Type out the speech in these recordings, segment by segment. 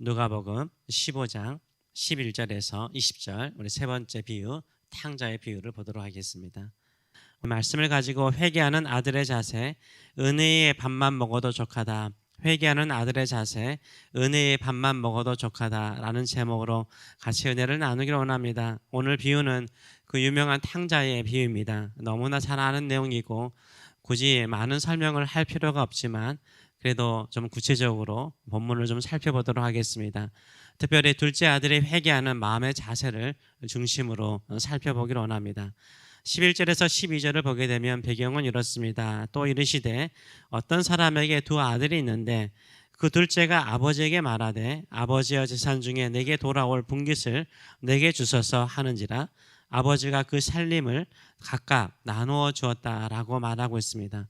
누가복음 15장 11절에서 20절 우리 세 번째 비유 탕자의 비유를 보도록 하겠습니다. 말씀을 가지고 회개하는 아들의 자세 은혜의 밥만 먹어도 족하다. 회개하는 아들의 자세 은혜의 밥만 먹어도 족하다라는 제목으로 같이 은혜를 나누기를 원합니다. 오늘 비유는 그 유명한 탕자의 비유입니다. 너무나 잘 아는 내용이고 굳이 많은 설명을 할 필요가 없지만 그래도 좀 구체적으로 본문을 좀 살펴보도록 하겠습니다. 특별히 둘째 아들이 회개하는 마음의 자세를 중심으로 살펴보기를 원합니다. 11절에서 12절을 보게 되면 배경은 이렇습니다. 또 이르시되 어떤 사람에게 두 아들이 있는데 그 둘째가 아버지에게 말하되 아버지여 재산 중에 내게 돌아올 분깃을 내게 주소서 하는지라 아버지가 그 살림을 각각 나누어 주었다라고 말하고 있습니다.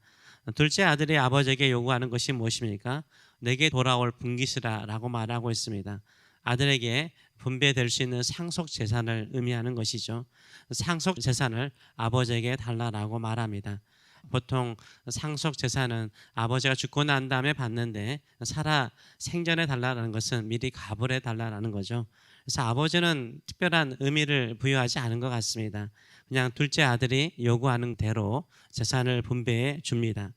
둘째 아들이 아버지에게 요구하는 것이 무엇입니까? 내게 돌아올 분깃이라라고 말하고 있습니다. 아들에게 분배될 수 있는 상속 재산을 의미하는 것이죠. 상속 재산을 아버지에게 달라라고 말합니다. 보통 상속 재산은 아버지가 죽고 난 다음에 받는데 살아 생전에 달라라는 것은 미리 가불해 달라라는 거죠. 그래서 아버지는 특별한 의미를 부여하지 않은 것 같습니다. 그냥 둘째 아들이 요구하는 대로 재산을 분배해 줍니다.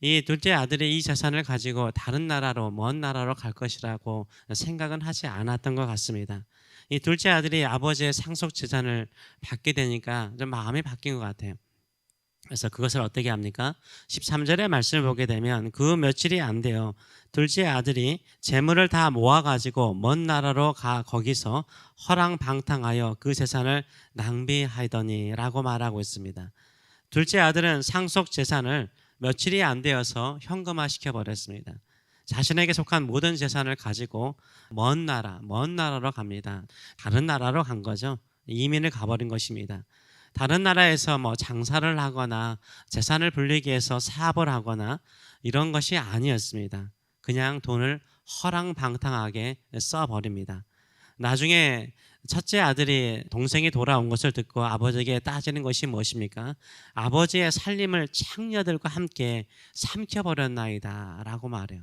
이 둘째 아들이 이 재산을 가지고 다른 나라로 먼 나라로 갈 것이라고 생각은 하지 않았던 것 같습니다. 이 둘째 아들이 아버지의 상속 재산을 받게 되니까 좀 마음이 바뀐 것 같아요. 그래서 그것을 어떻게 합니까? 13절의 말씀을 보게 되면 그 며칠이 안 돼요. 둘째 아들이 재물을 다 모아가지고 먼 나라로 가 거기서 허랑방탕하여 그 재산을 낭비하더니 라고 말하고 있습니다. 둘째 아들은 상속 재산을 며칠이 안 되어서 현금화 시켜버렸습니다. 자신에게 속한 모든 재산을 가지고 먼 나라, 먼 나라로 갑니다. 다른 나라로 간 거죠. 이민을 가버린 것입니다. 다른 나라에서 뭐 장사를 하거나 재산을 불리기 위해서 사업을 하거나 이런 것이 아니었습니다. 그냥 돈을 허랑방탕하게 써버립니다. 나중에 첫째 아들이 동생이 돌아온 것을 듣고 아버지에게 따지는 것이 무엇입니까? 아버지의 살림을 창녀들과 함께 삼켜버렸나이다 라고 말해요.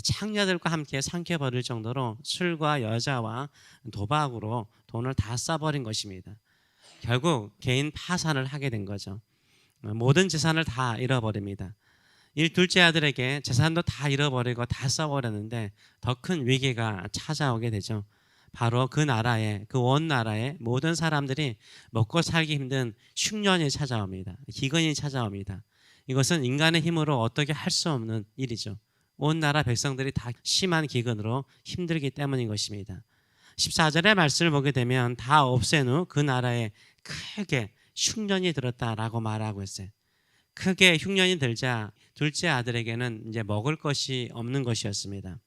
창녀들과 함께 삼켜버릴 정도로 술과 여자와 도박으로 돈을 다 써버린 것입니다. 결국 개인 파산을 하게 된 거죠. 모든 재산을 다 잃어버립니다. 일 둘째 아들에게 재산도 다 잃어버리고 다 써버렸는데 더 큰 위기가 찾아오게 되죠. 바로 그 나라에 그 원 나라의 모든 사람들이 먹고 살기 힘든 흉년이 찾아옵니다. 기근이 찾아옵니다. 이것은 인간의 힘으로 어떻게 할 수 없는 일이죠. 온 나라 백성들이 다 심한 기근으로 힘들기 때문인 것입니다. 14절의 말씀을 보게 되면 다 없앤 후 그 나라에 크게 흉년이 들었다라고 말하고 있어요. 크게 흉년이 들자 둘째 아들에게는 이제 먹을 것이 없는 것이었습니다.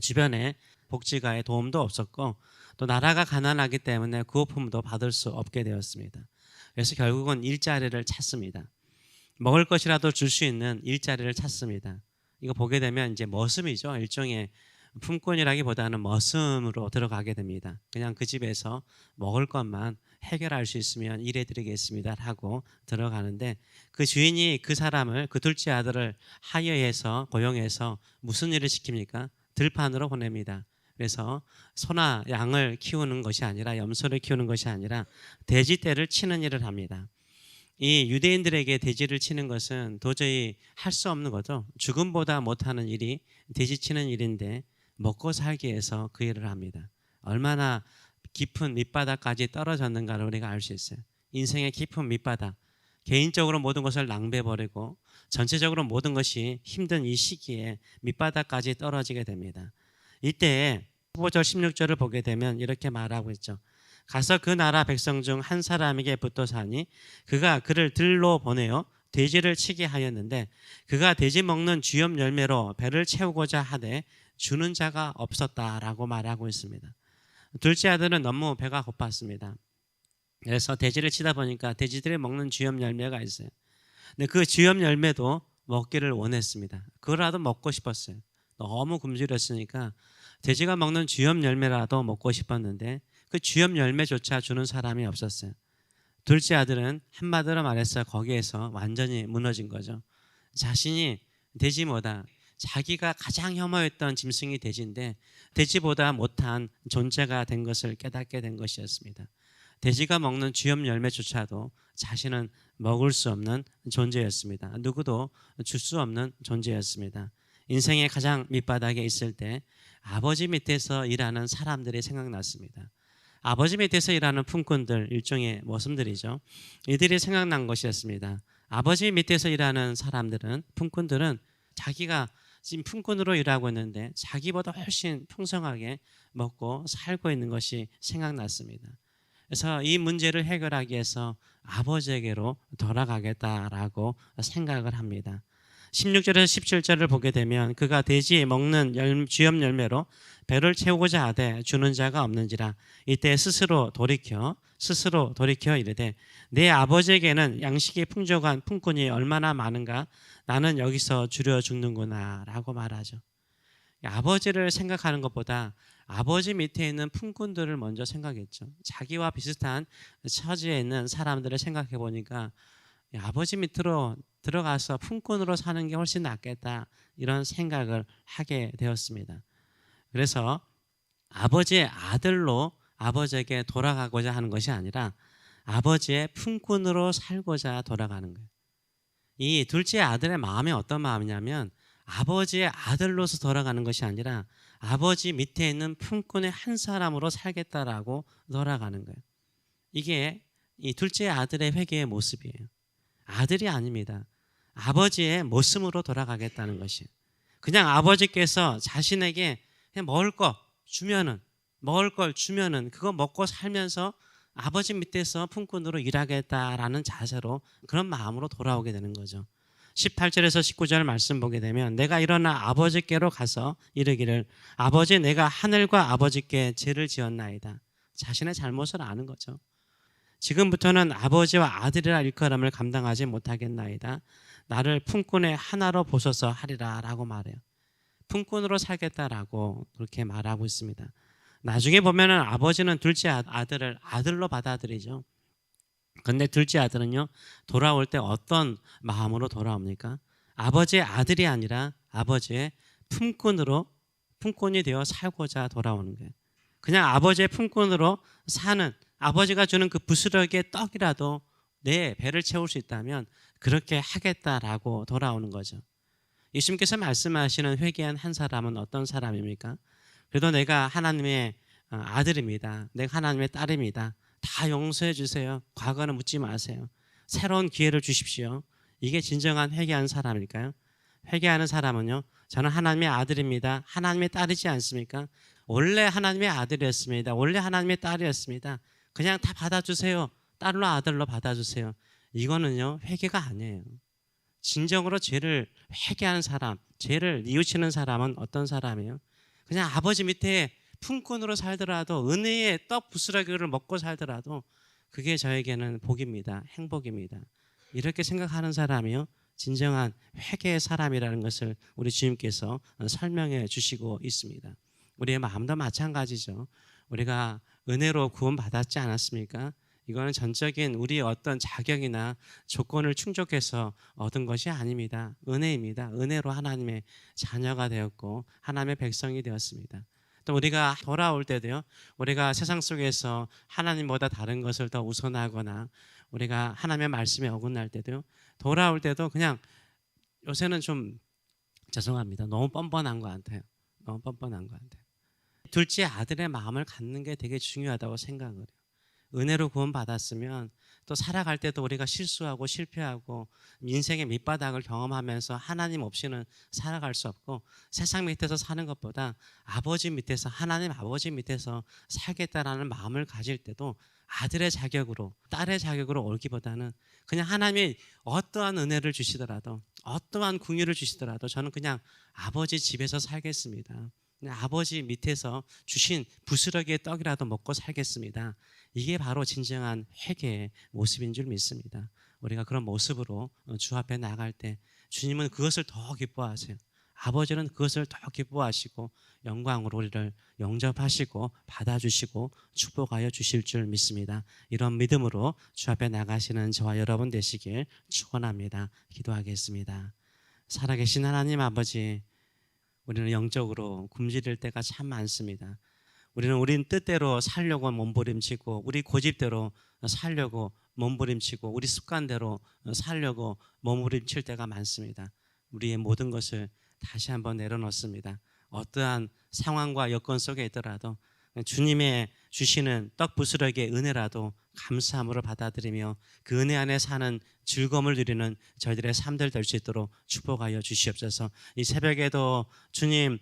주변에 복지가의 도움도 없었고 또 나라가 가난하기 때문에 구호품도 받을 수 없게 되었습니다. 그래서 결국은 일자리를 찾습니다. 먹을 것이라도 줄 수 있는 일자리를 찾습니다. 이거 보게 되면 이제 머슴이죠. 일종의 품꾼이라기보다는 머슴으로 들어가게 됩니다. 그냥 그 집에서 먹을 것만 해결할 수 있으면 일해드리겠습니다 하고 들어가는데 그 주인이 그 사람을 그 둘째 아들을 하여해서 고용해서 무슨 일을 시킵니까? 들판으로 보냅니다. 그래서 소나 양을 키우는 것이 아니라 염소를 키우는 것이 아니라 돼지떼를 치는 일을 합니다. 이 유대인들에게 돼지를 치는 것은 도저히 할 수 없는 거죠. 죽음보다 못하는 일이 돼지 치는 일인데 먹고 살기 위해서 그 일을 합니다. 얼마나 깊은 밑바닥까지 떨어졌는가를 우리가 알 수 있어요. 인생의 깊은 밑바닥. 개인적으로 모든 것을 낭비해버리고 전체적으로 모든 것이 힘든 이 시기에 밑바닥까지 떨어지게 됩니다. 이때 15절 16절을 보게 되면 이렇게 말하고 있죠. 가서 그 나라 백성 중 한 사람에게 붙어 사니 그가 그를 들로 보내어 돼지를 치게 하였는데 그가 돼지 먹는 쥐염 열매로 배를 채우고자 하되 주는 자가 없었다라고 말하고 있습니다. 둘째 아들은 너무 배가 고팠습니다. 그래서 돼지를 치다 보니까 돼지들이 먹는 쥐염 열매가 있어요. 근데 그 쥐염 열매도 먹기를 원했습니다. 그거라도 먹고 싶었어요. 너무 굶주렸으니까 돼지가 먹는 쥐염 열매라도 먹고 싶었는데 그 쥐염 열매조차 주는 사람이 없었어요. 둘째 아들은 한마디로 말해서 거기에서 완전히 무너진 거죠. 자신이 돼지 뭐다 자기가 가장 혐오했던 짐승이 돼지인데 돼지보다 못한 존재가 된 것을 깨닫게 된 것이었습니다. 돼지가 먹는 쥐염 열매조차도 자신은 먹을 수 없는 존재였습니다. 누구도 줄 수 없는 존재였습니다. 인생의 가장 밑바닥에 있을 때 아버지 밑에서 일하는 사람들이 생각났습니다. 아버지 밑에서 일하는 품꾼들 일종의 모습들이죠. 이들이 생각난 것이었습니다. 아버지 밑에서 일하는 사람들은 품꾼들은 자기가 지금 품꾼으로 일하고 있는데 자기보다 훨씬 풍성하게 먹고 살고 있는 것이 생각났습니다. 그래서 이 문제를 해결하기 위해서 아버지에게로 돌아가겠다라고 생각을 합니다. 16절에서 17절을 보게 되면 그가 돼지 먹는 열, 쥐염 열매로 배를 채우고자 하되 주는 자가 없는지라 이때 스스로 돌이켜 스스로 돌이켜 이르되 내 아버지에게는 양식이 풍족한 품꾼이 얼마나 많은가 나는 여기서 줄여 죽는구나라고 말하죠. 아버지를 생각하는 것보다 아버지 밑에 있는 품꾼들을 먼저 생각했죠. 자기와 비슷한 처지에 있는 사람들을 생각해 보니까 아버지 밑으로 들어가서 품꾼으로 사는 게 훨씬 낫겠다 이런 생각을 하게 되었습니다. 그래서 아버지의 아들로 아버지에게 돌아가고자 하는 것이 아니라 아버지의 품꾼으로 살고자 돌아가는 거예요. 이 둘째 아들의 마음이 어떤 마음이냐면 아버지의 아들로서 돌아가는 것이 아니라 아버지 밑에 있는 품꾼의 한 사람으로 살겠다라고 돌아가는 거예요. 이게 이 둘째 아들의 회개의 모습이에요. 아들이 아닙니다. 아버지의 모습으로 돌아가겠다는 것이에요. 그냥 아버지께서 자신에게 그냥 먹을 거 주면은 먹을 걸 주면은 그거 먹고 살면서 아버지 밑에서 품꾼으로 일하겠다라는 자세로 그런 마음으로 돌아오게 되는 거죠. 18절에서 19절 말씀 보게 되면 내가 일어나 아버지께로 가서 이르기를 아버지 내가 하늘과 아버지께 죄를 지었나이다. 자신의 잘못을 아는 거죠. 지금부터는 아버지와 아들이라 일컬음을 감당하지 못하겠나이다. 나를 품꾼의 하나로 보셔서 하리라 라고 말해요. 품꾼으로 살겠다라고 그렇게 말하고 있습니다. 나중에 보면은 아버지는 둘째 아- 아들을 아들로 받아들이죠. 근데 둘째 아들은요 돌아올 때 어떤 마음으로 돌아옵니까? 아버지의 아들이 아니라 아버지의 품꾼으로 품꾼이 되어 살고자 돌아오는 거예요. 그냥 아버지의 품꾼으로 사는 아버지가 주는 그 부스러기의 떡이라도 내 배를 채울 수 있다면 그렇게 하겠다라고 돌아오는 거죠. 예수님께서 말씀하시는 회개한 한 사람은 어떤 사람입니까? 그래도 내가 하나님의 어, 아들입니다. 내가 하나님의 딸입니다. 다 용서해 주세요. 과거는 묻지 마세요. 새로운 기회를 주십시오. 이게 진정한 회개한 사람일까요? 회개하는 사람은요. 저는 하나님의 아들입니다. 하나님의 딸이지 않습니까? 원래 하나님의 아들이었습니다. 원래 하나님의 딸이었습니다. 그냥 다 받아주세요. 딸로 아들로 받아주세요. 이거는요 회개가 아니에요. 진정으로 죄를 회개하는 사람, 죄를 뉘우치는 사람은 어떤 사람이에요? 그냥 아버지 밑에 품꾼으로 살더라도 은혜의 떡 부스러기를 먹고 살더라도 그게 저에게는 복입니다. 행복입니다. 이렇게 생각하는 사람이요. 진정한 회개의 사람이라는 것을 우리 주님께서 설명해 주시고 있습니다. 우리의 마음도 마찬가지죠. 우리가 은혜로 구원 받았지 않았습니까? 이거는 전적인 우리의 어떤 자격이나 조건을 충족해서 얻은 것이 아닙니다. 은혜입니다. 은혜로 하나님의 자녀가 되었고 하나님의 백성이 되었습니다. 또 우리가 돌아올 때도요. 우리가 세상 속에서 하나님보다 다른 것을 더 우선하거나 우리가 하나님의 말씀에 어긋날 때도요. 돌아올 때도 그냥 요새는 좀 죄송합니다. 너무 뻔뻔한 것 같아요. 너무 뻔뻔한 것 같아요. 둘째 아들의 마음을 갖는 게 되게 중요하다고 생각을 해요. 은혜로 구원 받았으면 또 살아갈 때도 우리가 실수하고 실패하고 인생의 밑바닥을 경험하면서 하나님 없이는 살아갈 수 없고 세상 밑에서 사는 것보다 아버지 밑에서 하나님 아버지 밑에서 살겠다라는 마음을 가질 때도 아들의 자격으로 딸의 자격으로 올기보다는 그냥 하나님이 어떠한 은혜를 주시더라도 어떠한 궁유를 주시더라도 저는 그냥 아버지 집에서 살겠습니다. 아버지 밑에서 주신 부스러기의 떡이라도 먹고 살겠습니다. 이게 바로 진정한 회개의 모습인 줄 믿습니다. 우리가 그런 모습으로 주 앞에 나갈 때 주님은 그것을 더 기뻐하세요. 아버지는 그것을 더 기뻐하시고 영광으로 우리를 영접하시고 받아주시고 축복하여 주실 줄 믿습니다. 이런 믿음으로 주 앞에 나가시는 저와 여러분 되시길 축원합니다. 기도하겠습니다. 살아계신 하나님 아버지 우리는 영적으로 굶주릴 때가 참 많습니다. 우리는 우린 뜻대로 살려고 몸부림치고 우리 고집대로 살려고 몸부림치고 우리 습관대로 살려고 몸부림칠 때가 많습니다. 우리의 모든 것을 다시 한번 내려놓습니다. 어떠한 상황과 여건 속에 있더라도 주님의 주시는 떡 부스러기의 은혜라도 감사함으로 받아들이며 그 은혜 안에 사는 즐거움을 누리는 저희들의 삶들 될 수 있도록 축복하여 주시옵소서. 이 새벽에도 주님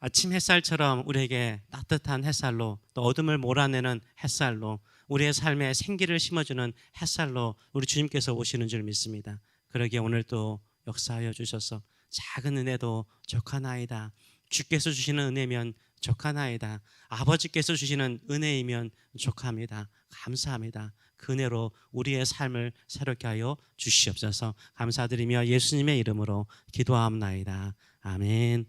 아침 햇살처럼 우리에게 따뜻한 햇살로 또 어둠을 몰아내는 햇살로 우리의 삶에 생기를 심어주는 햇살로 우리 주님께서 오시는 줄 믿습니다. 그러기에 오늘 또 역사하여 주셔서 작은 은혜도 족하나이다. 주께서 주시는 은혜면 족하나이다. 아버지께서 주시는 은혜이면 족합니다. 감사합니다. 그 은혜로 우리의 삶을 새롭게 하여 주시옵소서. 감사드리며 예수님의 이름으로 기도하옵나이다. 아멘.